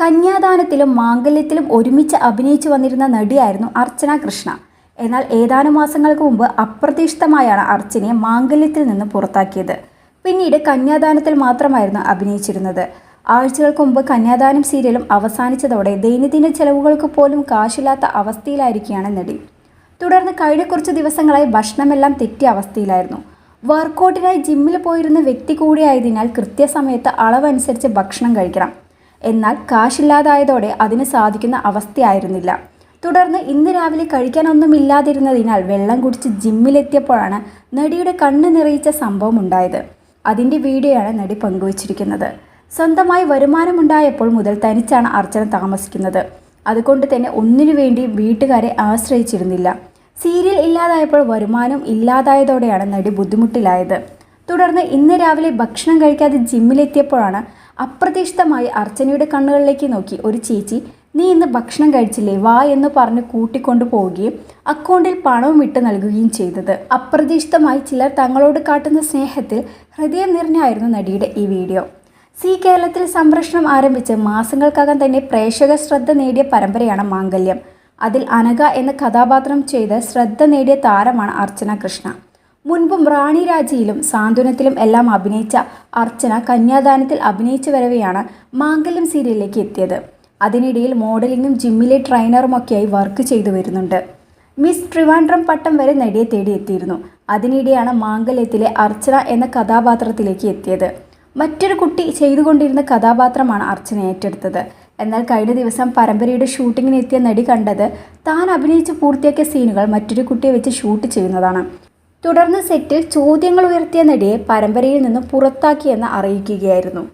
കന്യാദാനത്തിലും മാംഗല്യത്തിലും ഒരുമിച്ച് അഭിനയിച്ചു വന്നിരുന്ന നടിയായിരുന്നു അർച്ചന കൃഷ്ണ. എന്നാൽ ഏതാനും മാസങ്ങൾക്ക് മുമ്പ് അപ്രതീക്ഷിതമായാണ് അർച്ചനയെ മാംഗല്യത്തിൽ നിന്ന് പുറത്താക്കിയത്. പിന്നീട് കന്യാദാനത്തിൽ മാത്രമായിരുന്നു അഭിനയിച്ചിരുന്നത്. ആഴ്ചകൾക്ക് മുമ്പ് കന്യാദാനം സീരിയലും അവസാനിച്ചതോടെ ദൈനംദിന ചെലവുകൾക്ക് പോലും കാശില്ലാത്ത അവസ്ഥയിലായിരിക്കുകയാണ് നടി. തുടർന്ന് കഴിഞ്ഞ കുറച്ച് ദിവസങ്ങളായി ഭക്ഷണമെല്ലാം തെറ്റിയ അവസ്ഥയിലായിരുന്നു. വർക്കൗട്ടിനായി ജിമ്മിൽ പോയിരുന്ന വ്യക്തി കൂടിയായതിനാൽ കൃത്യസമയത്ത് അളവനുസരിച്ച് ഭക്ഷണം കഴിക്കണം. എന്നാൽ കാശില്ലാതായതോടെ അതിന് സാധിക്കുന്ന അവസ്ഥയായിരുന്നില്ല. തുടർന്ന് ഇന്ന് രാവിലെ കഴിക്കാനൊന്നുമില്ലാതിരുന്നതിനാൽ വെള്ളം കുടിച്ച് ജിമ്മിലെത്തിയപ്പോഴാണ് നടിയുടെ കണ്ണ് നിറയിച്ച സംഭവം ഉണ്ടായത് അതിന്റെ വീഡിയോയാണ് നടി പങ്കുവച്ചിരിക്കുന്നത്. സ്വന്തമായി വരുമാനമുണ്ടായപ്പോൾ മുതൽ തനിച്ചാണ് അർച്ചന താമസിക്കുന്നത്. അതുകൊണ്ട് തന്നെ ഒന്നിനു വേണ്ടി വീട്ടുകാരെ ആശ്രയിച്ചിരുന്നില്ല. സീരിയൽ ഇല്ലാതായപ്പോൾ വരുമാനം ഇല്ലാതായതോടെയാണ് നടി ബുദ്ധിമുട്ടിലായത്. തുടർന്ന് ഇന്ന് രാവിലെ ഭക്ഷണം കഴിക്കാതെ ജിമ്മിലെത്തിയപ്പോഴാണ് അപ്രതീക്ഷിതമായി അർച്ചനയുടെ കണ്ണുകളിലേക്ക് നോക്കി ഒരു ചേച്ചി നീ ഇന്ന് ഭക്ഷണം കഴിച്ചില്ലേ? വാ എന്ന് പറഞ്ഞ് കൂട്ടിക്കൊണ്ടു പോവുകയും അക്കൗണ്ടിൽ പണവും ഇട്ട് നൽകുകയും ചെയ്തത്. അപ്രതീക്ഷിതമായി ചിലർ തങ്ങളോട് കാട്ടുന്ന സ്നേഹത്തിൽ ഹൃദയം നിറഞ്ഞായിരുന്നു നടിയുടെ ഈ വീഡിയോ. സി കേരളത്തിൽ സംപ്രേഷണം ആരംഭിച്ച് മാസങ്ങൾക്കകം തന്നെ പ്രേക്ഷക ശ്രദ്ധ നേടിയ പരമ്പരയാണ് മാംഗല്യം. അതിൽ അനഘ എന്ന കഥാപാത്രം ചെയ്ത് ശ്രദ്ധ നേടിയ താരമാണ് അർച്ചന കൃഷ്ണ. മുൻപും റാണി രാജയിലും സാന്ത്വനത്തിലും എല്ലാം അഭിനയിച്ച അർച്ചന കന്യാദാനത്തിൽ അഭിനയിച്ചു വരവെയാണ് മാംഗല്യം സീരിയലിലേക്ക് എത്തിയത്. അതിനിടയിൽ മോഡലിങ്ങും ജിമ്മിലെ ട്രെയിനറുമൊക്കെയായി വർക്ക് ചെയ്തു വരുന്നുണ്ട്. മിസ് ട്രിവാൻഡ്രം പട്ടം വരെ നടിയെ തേടിയെത്തിയിരുന്നു അതിനിടെയാണ് മാംഗല്യത്തിലെ അർച്ചന എന്ന കഥാപാത്രത്തിലേക്ക് എത്തിയത്. മറ്റൊരു കുട്ടി ചെയ്തുകൊണ്ടിരുന്ന കഥാപാത്രമാണ് അർച്ചന ഏറ്റെടുത്തത്. എന്നാൽ കഴിഞ്ഞ ദിവസം പരമ്പരയുടെ ഷൂട്ടിങ്ങിനെത്തിയ നടി കണ്ടത് താൻ അഭിനയിച്ച് പൂർത്തിയാക്കിയ സീനുകൾ മറ്റൊരു കുട്ടിയെ വെച്ച് ഷൂട്ട് ചെയ്യുന്നതാണ്. തുടർന്ന് സെറ്റിൽ ചോദ്യങ്ങൾ ഉയർത്തിയ നടിയെ പരമ്പരയിൽ നിന്ന് പുറത്താക്കിയെന്ന് അറിയിക്കുകയായിരുന്നു.